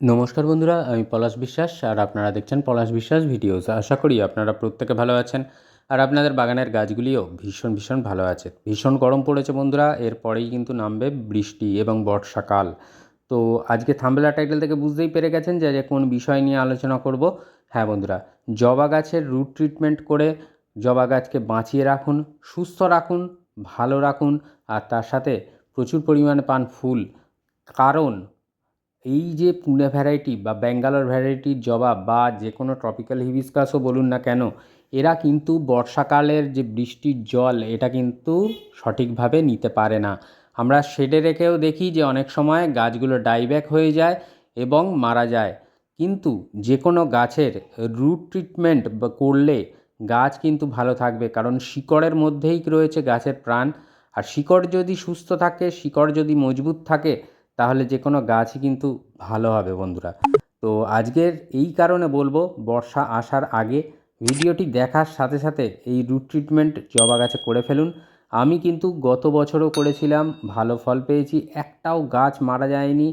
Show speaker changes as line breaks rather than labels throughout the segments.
নমস্কার বন্ধুরা, আমি পলাশ বিশ্বাস, আর আপনারা দেখছেন পলাশ বিশ্বাস ভিডিওস। আশা করি আপনারা প্রত্যেকে ভালো আছেন, আর আপনাদের বাগানের গাছগুলিও ভীষণ ভীষণ ভালো আছে। ভীষণ গরম পড়েছে বন্ধুরা, এরপরেই কিন্তু নামবে বৃষ্টি এবং বর্ষাকাল তো আজকে থাম্বেলা টাইটেল থেকে বুঝতেই পেরে গেছেন যে কোন বিষয় নিয়ে আলোচনা করব। হ্যাঁ বন্ধুরা, জবা গাছের রুট ট্রিটমেন্ট করে জবা গাছকে বাঁচিয়ে রাখুন, সুস্থ রাখুন, ভালো রাখুন, আর তার সাথে প্রচুর পরিমাণে পান ফুল। কারণ এই যে পুনে ভ্যারাইটি বা ব্যাঙ্গালোর ভ্যারাইটির জবা বা যে কোনো ট্রপিক্যাল হিবিস্কাসও বলুন না কেন, এরা কিন্তু বর্ষাকালের যে বৃষ্টির জল, এটা কিন্তু সঠিকভাবে নিতে পারে না। আমরা শেডে রেখেও দেখি যে অনেক সময় গাছগুলো ডাইব্যাক হয়ে যায় এবং মারা যায়। কিন্তু যে কোনো গাছের রুট ট্রিটমেন্ট করলে গাছ কিন্তু ভালো থাকবে, কারণ শিকড়ের মধ্যেই রয়েছে গাছের প্রাণ। আর শিকড় যদি সুস্থ থাকে, শিকড় যদি মজবুত থাকে তাহলে যে কোনো গাছই কিন্তু ভালো হবে বন্ধুরা। তো আজকের এই কারণে বলব, বর্ষা আসার আগে ভিডিওটি দেখার সাথে সাথে এই রুট ট্রিটমেন্ট জবা গাছে করে ফেলুন। আমি কিন্তু গত বছরও করেছিলাম, ভালো ফল পেয়েছি, একটাও গাছ মারা যায়নি।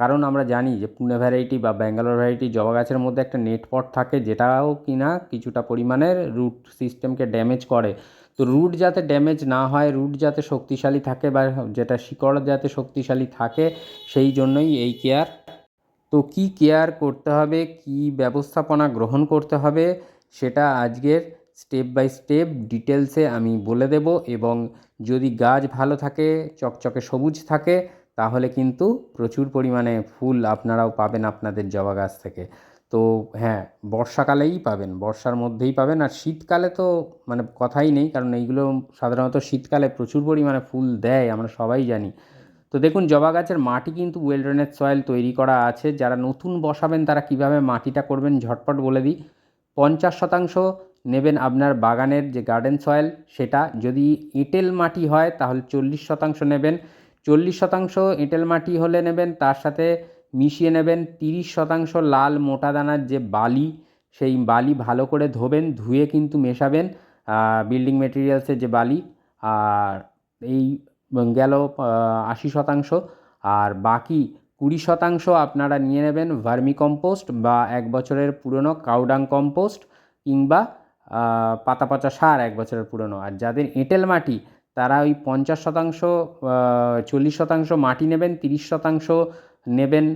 কারণ আমরা জানি যে পুনে ভ্যারাইটি বা ব্যাঙ্গালোর ভ্যারাইটি জবা গাছের মধ্যে একটা নেটপট থাকে, যেটাও কিনা কিছুটা পরিমাণের রুট সিস্টেমকে ড্যামেজ করে। তো রুট যাতে ড্যামেজ না হয় রুট যাতে শক্তিশালী থাকে বা যেটা শিকড় যাতে শক্তিশালী থাকে, সেই জন্যই এই কেয়ার তো কী কেয়ার করতে হবে, কী ব্যবস্থাপনা গ্রহণ করতে হবে, সেটা আজকের স্টেপ বাই স্টেপ ডিটেলসে আমি বলে দেব এবং যদি গাছ ভালো থাকে, চকচকে সবুজ থাকে, তাহলে কিন্তু প্রচুর পরিমাণে ফুল আপনারাও পাবেন আপনাদের জবা গাছ থেকে। তো হ্যাঁ বর্ষাকালেই পাবেন। বর্ষার মধ্যেই পাবেন। আর শীতকালে তো মানে কথাই নেই, কারণ এইগুলো সাধারণত শীতকালে প্রচুর পরিমাণে ফুল দেয়, আমরা সবাই জানি। তো দেখুন, জবা গাছের মাটি কিন্তু ওয়েল ড্রেনেজ সয়েল তৈরি করা আছে। যারা নতুন বসাবেন, তারা কীভাবে মাটিটা করবেন ঝটপট বলে দিই। পঞ্চাশ শতাংশ নেবেন আপনার বাগানের যে গার্ডেন সয়েল সেটা যদি এঁটেল মাটি হয়, তাহলে চল্লিশ শতাংশ নেবেন। চল্লিশ শতাংশ এঁটেল মাটি হলে নেবেন, তার সাথে মিশিয়ে নেবেন তিরিশ শতাংশ লাল মোটা দানার যে বালি, সেই বালি ভালো করে ধোবেন, ধুয়ে কিন্তু মেশাবেন বিল্ডিং মেটেরিয়ালসের যে বালি, আর এই গেল আশি শতাংশ। আর বাকি কুড়ি শতাংশ আপনারা নিয়ে নেবেন ভার্মি কম্পোস্ট বা এক বছরের পুরনো কাউডাং কম্পোস্ট কিংবা পাতা পচা সার এক বছরের পুরনো। আর যাদের এঁটেল মাটি, তারা ওই পঞ্চাশ শতাংশ চল্লিশ শতাংশ মাটি নেবেন, তিরিশ শতাংশ নেবেন।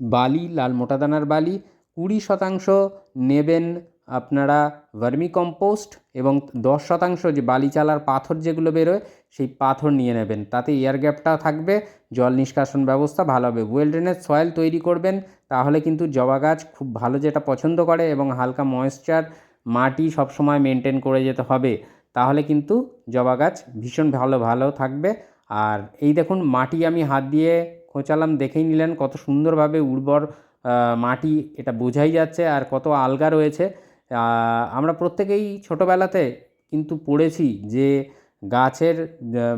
বালি, লাল মোটা দানার বালি, কুড়ি শতাংশ নেবেন আপনারা ভার্মি কম্পোস্ট এবং দশ শতাংশ যে বালি চালার পাথর যেগুলো বেরোয়, সেই পাথর নিয়ে নেবেন। তাতে এয়ার গ্যাপটা থাকবে, জল নিষ্কাশন ব্যবস্থা ভালো হবে। ওয়েল ড্রেনেজ সয়েল তৈরি করবেন, তাহলে কিন্তু জবা গাছ খুব ভালো যেটা পছন্দ করে এবং হালকা ময়েশ্চার মাটি সবসময় মেনটেন করে যেতে হবে। তাহলে কিন্তু জবা গাছ ভীষণ ভালো ভালো থাকবে। আর এই দেখুন, মাটি আমি হাত দিয়ে খোঁচালাম, দেখেই নিলেন কত সুন্দরভাবে উর্বর মাটি এটা বোঝাই যাচ্ছে আর কত আলগা রয়েছে। আমরা প্রত্যেকেই ছোটোবেলাতে কিন্তু পড়েছি যে গাছের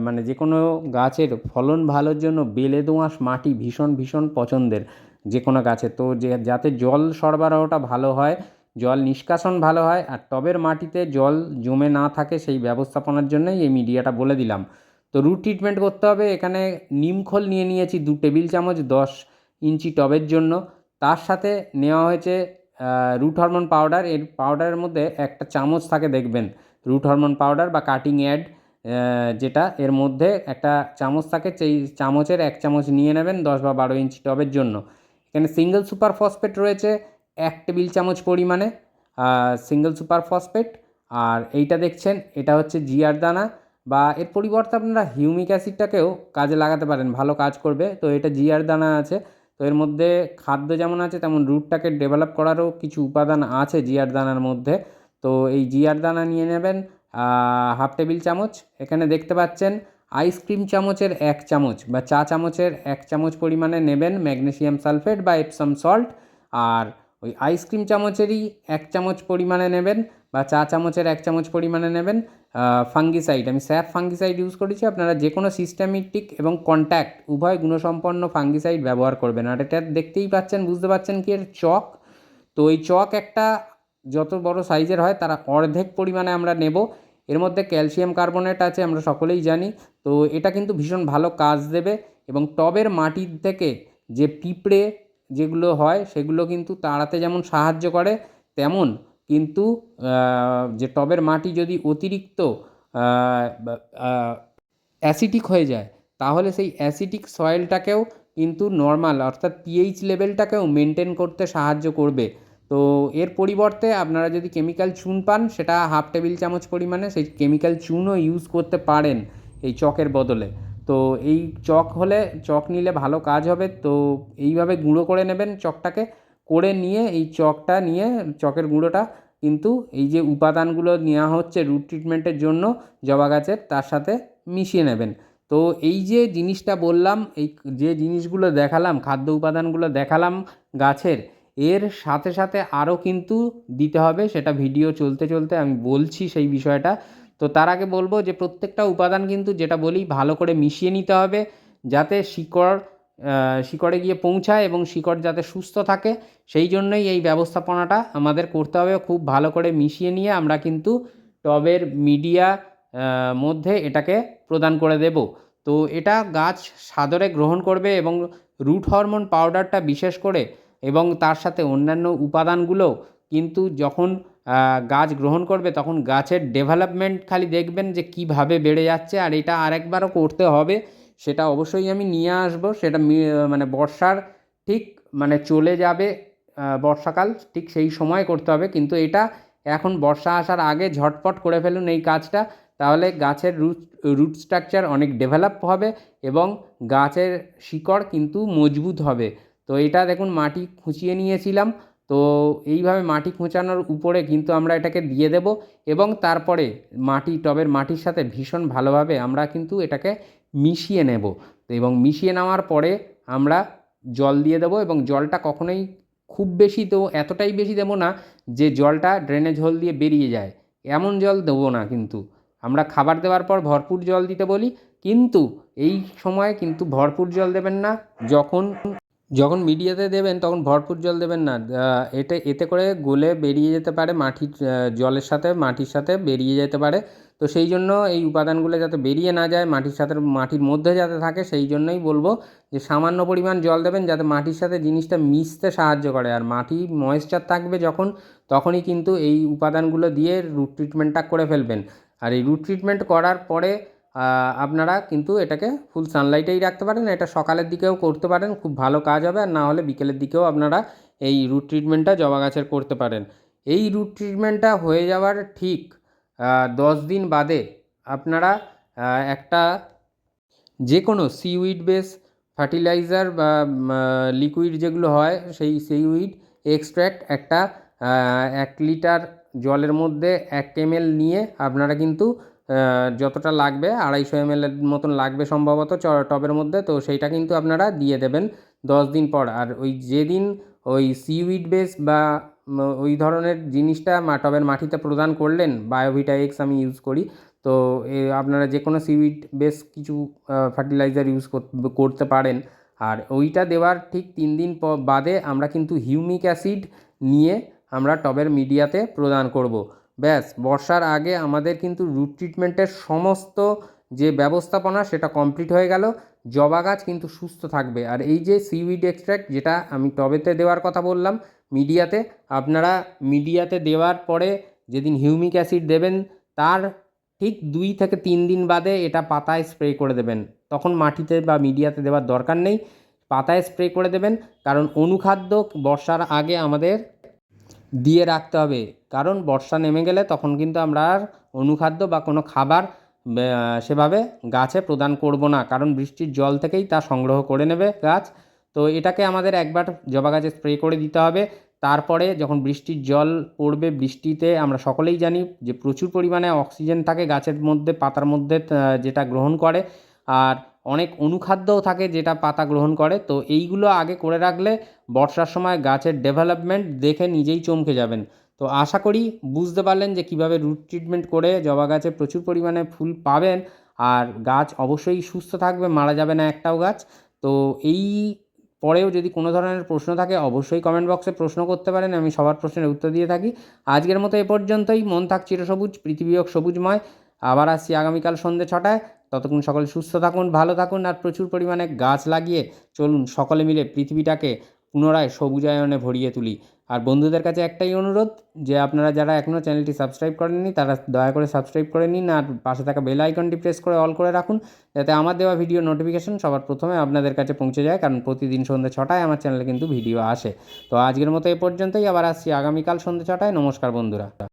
মানে যে কোনো গাছের ফলন ভালোর জন্য বেলে দোআঁশ মাটি ভীষণ ভীষণ পছন্দের যে কোনো গাছে। তো যে, যাতে জল সরবরাহটা ভালো হয়, জল নিষ্কাশন ভালো হয় আর টবের মাটিতে জল জমে না থাকে সেই ব্যবস্থাপনার জন্যই এই মিডিয়াটা বলে দিলাম। তো রুট ট্রিটমেন্ট করতে হবে। এখানে নিমখোল নিয়ে নিয়েছি, দু টেবিল চামচ, দশ ইঞ্চি টবের জন্য। তার সাথে নেওয়া হয়েছে রুট হরমোন পাউডার এর পাউডারের মধ্যে একটা চামচ থাকে, দেখবেন রুট হরমোন পাউডার বা কাটিং অ্যাড যেটা এর মধ্যে একটা চামচ থাকে, সেই চামচের এক চামচ নিয়ে নেবেন, দশ বা বারো ইঞ্চি টবের জন্য। এখানে সিঙ্গেল সুপার ফসফেট রয়েছে, এক টেবিল চামচ পরিমাণে সিঙ্গেল সুপার ফসফেট আর এইটা দেখছেন, এটা হচ্ছে জিয়ার দানা। বা এর পরিবর্তে আপনারা হিউমিক অ্যাসিডটাকেও কাজে লাগাতে পারেন, ভালো কাজ করবে। তো এটা জিয়ার দানা আছে। তো এর মধ্যে খাদ্য যেমন আছে, তেমন রুটটাকে ডেভেলপ করারও কিছু উপাদান আছে জিয়ার দানার মধ্যে। তো এই জিয়ার দানা নিয়ে নেবেন হাফ টেবিল চামচ। এখানে দেখতে পাচ্ছেন আইসক্রিম চামচের এক চামচ বা চা চামচের এক চামচ পরিমাণে নেবেন ম্যাগনেসিয়াম সালফেট বা এপসাম সল্ট। আর ওই আইসক্রিম চামচেরই এক চামচ পরিমাণে নেবেন বা চা চামচের এক চামচ পরিমাণে নেবেন। ফাঙ্গিসাইড আমি স্যাপ ফাঙ্গিসাইড ইউজ করেছি, আপনারা যে কোনো সিস্টেমেটিক এবং কন্ট্যাক্ট উভয় গুণসম্পন্ন ফাঙ্গিসাইড ব্যবহার করবেন। আর এটা দেখতেই পাচ্ছেন, বুঝতে পারছেন কি? এর চক। তো এই চক একটা যত বড় সাইজের হয়, তারা অর্ধেক পরিমাণে আমরা নেব। এর মধ্যে ক্যালসিয়াম কার্বনেট আছে, আমরা সকলেই জানি। তো এটা কিন্তু ভীষণ ভালো কাজ দেবে এবং টবের মাটির থেকে যে পিঁপড়ে যেগুলো হয়, সেগুলো কিন্তু তাড়াতে যেমন সাহায্য করে, তেমন কিন্তু যে টবের মাটি যদি অতিরিক্ত অ্যাসিটিক হয়ে যায়, তাহলে সেই অ্যাসিটিক সয়েলটাকেও কিন্তু নর্মাল অর্থাৎ পিএইচ লেভেলটাকেও মেনটেন করতে সাহায্য করবে। তো এর পরিবর্তে আপনারা যদি কেমিক্যাল চুন পান, সেটা হাফ টেবিল চামচ পরিমাণে সেই কেমিক্যাল চুনও ইউজ করতে পারেন এই চকের বদলে। তো এই চক হলে, চক নিলে ভালো কাজ হবে, তো এইভাবে গুঁড়ো করে নেবেন চকটাকে। করে নিয়ে এই চকটা নিয়ে, চকের গুঁড়োটা কিন্তু এই যে উপাদানগুলো নেওয়া হচ্ছে রুট ট্রিটমেন্টের জন্য জবা গাছের, তার সাথে মিশিয়ে নেবেন। তো এই যে জিনিসটা বললাম, এই যে জিনিসগুলো দেখালাম, খাদ্য উপাদানগুলো দেখালাম গাছের, এর সাথে সাথে আরও কিন্তু দিতে হবে, সেটা ভিডিও চলতে চলতে আমি বলছি সেই বিষয়টা। তো তার আগে বলব যে প্রত্যেকটা উপাদান কিন্তু যেটা বলি ভালো করে মিশিয়ে নিতে হবে, যাতে শিকড় শিকড়ে গিয়ে পৌঁছায় এবং শিকড় যাতে সুস্থ থাকে, সেই জন্যই এই ব্যবস্থাপনাটা আমাদের করতে হবে খুব ভালো করে মিশিয়ে নিয়ে আমরা কিন্তু টবের মিডিয়া মধ্যে এটাকে প্রদান করে দেব। তো এটা গাছ সাদরে গ্রহণ করবে এবং রুট হরমোন পাউডারটা বিশেষ করে এবং তার সাথে অন্যান্য উপাদানগুলো কিন্তু যখন গাছ গ্রহণ করবে তখন গাছের ডেভেলপমেন্ট খালি দেখবেন যে কীভাবে বেড়ে যাচ্ছে আর এটা আরেকবারও করতে হবে। সেটা অবশ্যই আমি নিয়ে আসব। সেটা মানে বর্ষার ঠিক মানে চলে যাবে বর্ষাকাল ঠিক সেই সময় করতে হবে। কিন্তু এটা এখন বর্ষা আসার আগে ঝটপট করে ফেলুন এই কাজটা। তাহলে গাছের রুট রুট স্ট্রাকচার অনেক ডেভেলপ হবে এবং গাছের শিকড় কিন্তু মজবুত হবে। তো এটা দেখুন, মাটি খুঁচিয়ে নিয়েছিলাম। তো এইভাবে মাটি খোঁচানোর উপরে কিন্তু আমরা এটাকে দিয়ে দেব এবং তারপরে মাটি, টবের মাটির সাথে ভীষণ ভালোভাবে আমরা কিন্তু এটাকে মিশিয়ে নেব। এবং মিশিয়ে নেওয়ার পরে আমরা জল দিয়ে দেবো এবং জলটা কখনোই খুব বেশি তো এতটাই বেশি দেবো না যে জলটা ড্রেনেজ হোল দিয়ে বেরিয়ে যায়। এমন জল দেবো না কিন্তু। আমরা খাবার দেওয়ার পর ভরপুর জল দিতে বলি, কিন্তু এই সময় কিন্তু ভরপুর জল দেবেন না। যখন যখন মিডিয়াতে দেবেন তখন ভরপুর জল দেবেন না। এতে এতে করে গলে বেরিয়ে যেতে পারে মাটির জলের সাথে, মাটির সাথে বেরিয়ে যেতে পারে। তো সেই জন্য এই উপাদানগুলো যাতে বেরিয়ে না যায়, মাটির সাথে, মাটির মধ্যে যাতে থাকে, সেই জন্যই বলব যে সামান্য পরিমাণ জল দেবেন যাতে মাটির সাথে জিনিসটা মিশতে সাহায্য করে। আর মাটি ময়েশ্চার থাকবে যখন, তখনই কিন্তু এই উপাদানগুলো দিয়ে রুট ট্রিটমেন্টটা করে ফেলবেন। আর এই রুট ট্রিটমেন্ট করার পরে আপনারা কিন্তু এটাকে ফুল সানলাইটেই রাখতে পারেন। এটা সকালের দিকেও করতে পারেন, খুব ভালো কাজ হবে। আর না হলে বিকেলের দিকেও আপনারা এই রুট ট্রিটমেন্টটা জবা গাছের করতে পারেন। এই রুট ট্রিটমেন্টটা হয়ে যাওয়ার ঠিক দশ দিন বাদে আপনারা একটা যে কোনো সিউইড বেস ফার্টিলাইজার বা লিকুইড যেগুলো হয়, সেই সিউইড এক্সট্র্যাক্ট একটা এক লিটার জলের মধ্যে এক এমএল নিয়ে আপনারা কিন্তু যতটা লাগবে, আড়াইশো এমএলের মতন লাগবে সম্ভবত চ- টবের মধ্যে, তো সেইটা কিন্তু আপনারা দিয়ে দেবেন দশ দিন পর। আর ওই যেদিন ওই সিউইড বেস বা ওই ধরনের জিনিসটা টবের মাটিতে প্রদান করলেন বায়োভিটা এক্স আমি ইউজ করি। তো আপনারা যে কোনো সিউইড বেস কিছু ফার্টিলাইজার ইউজ করতে পারেন। আর ওইটা দেওয়ার ঠিক তিন দিন বাদে আমরা কিন্তু হিউমিক অ্যাসিড নিয়ে আমরা টবের মিডিয়াতে প্রদান করব। ব্যাস, বর্ষার আগে আমাদের কিন্তু রুট ট্রিটমেন্টের সমস্ত যে ব্যবস্থাপনা সেটা কমপ্লিট হয়ে গেল। জবা গাছ কিন্তু সুস্থ থাকবে। আর এই যে সিউইড এক্সট্র্যাক্ট যেটা আমি টবেতে দেওয়ার কথা বললাম মিডিয়াতে। আপনারা মিডিয়াতে দেওয়ার পরে যেদিন হিউমিক অ্যাসিড দেবেন, তার ঠিক দুই থেকে তিন দিন বাদে এটা পাতায় স্প্রে করে দেবেন। তখন মাটিতে বা মিডিয়াতে দেওয়ার দরকার নেই। পাতায় স্প্রে করে দেবেন। কারণ অনুখাদ্য বর্ষার আগে আমাদের দিয়ে রাখতে হবে। কারণ বর্ষা নেমে গেলে তখন কিন্তু আমরা আর অনুখাদ্য বা কোনো খাবার সেভাবে গাছে প্রদান করব না। কারণ বৃষ্টির জল থেকেই তা সংগ্রহ করে নেবে গাছ। তো এটাকে আমাদের একবার জবা গাছে স্প্রে করে দিতে হবে। তারপরে যখন বৃষ্টির জল পড়বে, বৃষ্টিতে আমরা সকলেই জানি যে প্রচুর পরিমাণে অক্সিজেন থাকে গাছের মধ্যে, পাতার মধ্যে যেটা গ্রহণ করে। আর অনেক অনুখাদ্যও থাকে যেটা পাতা গ্রহণ করে। তো এইগুলো আগে করে রাখলে বর্ষার সময় গাছের ডেভেলপমেন্ট দেখে নিজেই চমকে যাবেন। তো আশা করি বুঝতে পারলেন যে কীভাবে রুট ট্রিটমেন্ট করে জবা গাছে প্রচুর পরিমাণে ফুল পাবেন। আর গাছ অবশ্যই সুস্থ থাকবে, মারা যাবে না একটাও গাছ। তো এই পরেও যদি কোনো ধরনের প্রশ্ন থাকে, অবশ্যই কমেন্ট বক্সে প্রশ্ন করতে পারেন, আমি সবার প্রশ্নের উত্তর দিয়ে থাকি। আজকের মতো এ পর্যন্তই। মন থাক চিরসবুজ, পৃথিবী হোক সবুজময়। আবার আসছি আগামীকাল সন্ধ্যে ছটায়। ততক্ষণ সকলে সুস্থ থাকুন, ভালো থাকুন, আর প্রচুর পরিমাণে গাছ লাগিয়ে চলুন সকলে মিলে পৃথিবীটাকে পুনরায় সবুজায়নে ভরিয়ে তুলি। আর বন্ধুদের কাছে একটাই অনুরোধ, যে আপনারা যারা এখনও চ্যানেলটি সাবস্ক্রাইব করেননি, তারা দয়া করে সাবস্ক্রাইব করে নিন আর পাশে থাকা বেল আইকনটি প্রেস করে অল করে রাখুন, যাতে আমার দেওয়া ভিডিও নোটিফিকেশন সবার প্রথমে আপনাদের কাছে পৌঁছে যায়, কারণ প্রতিদিন সন্ধ্যে ছটায় আমার চ্যানেলে কিন্তু ভিডিও আসে। তো আজকের মতো এ পর্যন্তই, আবার আসছি আগামীকাল সন্ধ্যে ছটায়। নমস্কার বন্ধুরা।